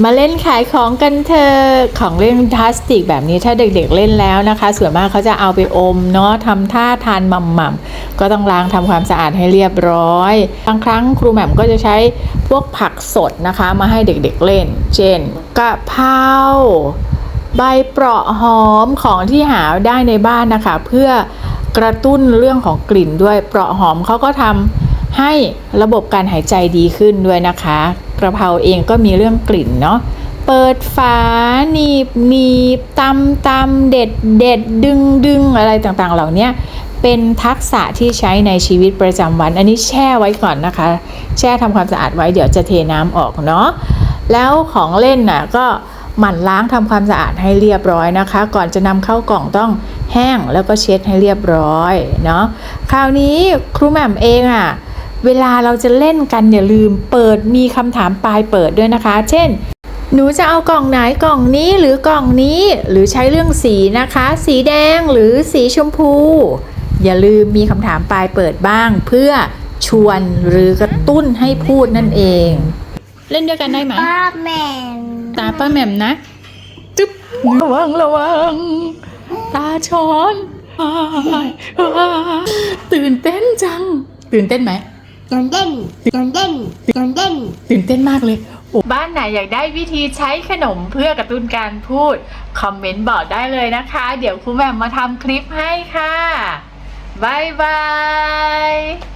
มาเล่นขายของกันเถอะของเล่นพลาสติกแบบนี้ถ้าเด็กๆเล่นแล้วนะคะ ส่วนมากเขาจะเอาไปอมเนาะทำท่าทานหม่ำๆก็ต้องล้างทำความสะอาดให้เรียบร้อยบางครั้งครูแหม่มก็จะใช้พวกผักสดนะคะ มาให้เด็กๆเล่น เช่นกะเพราใบเปราะหอมของที่หาได้ในบ้านนะคะ เพื่อกระตุ้นเรื่องของกลิ่นด้วยเปราะหอมเขาก็ทำ ให้ระบบการหายใจดีขึ้นด้วยนะคะ กระเพราเองก็มีเรื่องกลิ่นเนาะเปิดฝาหนีบหนีบตำตำเด็ดเด็ดดึงดึงอะไรต่างๆ เหล่านี้เป็นทักษะที่ใช้ในชีวิตประจำวัน อันนี้แช่ไว้ก่อนนะคะ แช่ทำความสะอาดไว้เดี๋ยวจะเทน้ำออกเนาะแล้วของเล่นน่ะก็หมั่นล้างทำความสะอาดให้เรียบร้อยนะคะ ก่อนจะนำเข้ากล่องต้องแห้งแล้วก็เช็ดให้เรียบร้อยเนาะคราวนี้ครูแหม่มเองอะ เวลาเราจะเล่นกันอย่าลืมเปิดมีคำถามปลายเปิดด้วยนะคะ เช่น หนูจะเอากล่องไหนกล่องนี้หรือกล่องนี้หรือใช้เรื่องสีนะคะ สีแดงหรือสีชมพู อย่าลืมมีคำถามปลายเปิดบ้าง เพื่อชวนหรือกระตุ้นให้พูดนั่นเอง เล่นด้วยกันได้ไหมป้าแมนตาป้าแหม่มนะจึ๊บระวังระวังตาช้อนอ้ายอ้ายตื่นเต้นจัง ตื่นเต้นไหมเต้นเต้นเต้นเต้นเต้นเต้นตื่นเต้นมากเลย บ้านไหนอยากได้วิธีใช้ขนมเพื่อกระตุ้นการพูด คอมเมนต์บอกได้เลยนะคะ เดี๋ยวครูแหม่มมาทำคลิปให้ค่ะบายบาย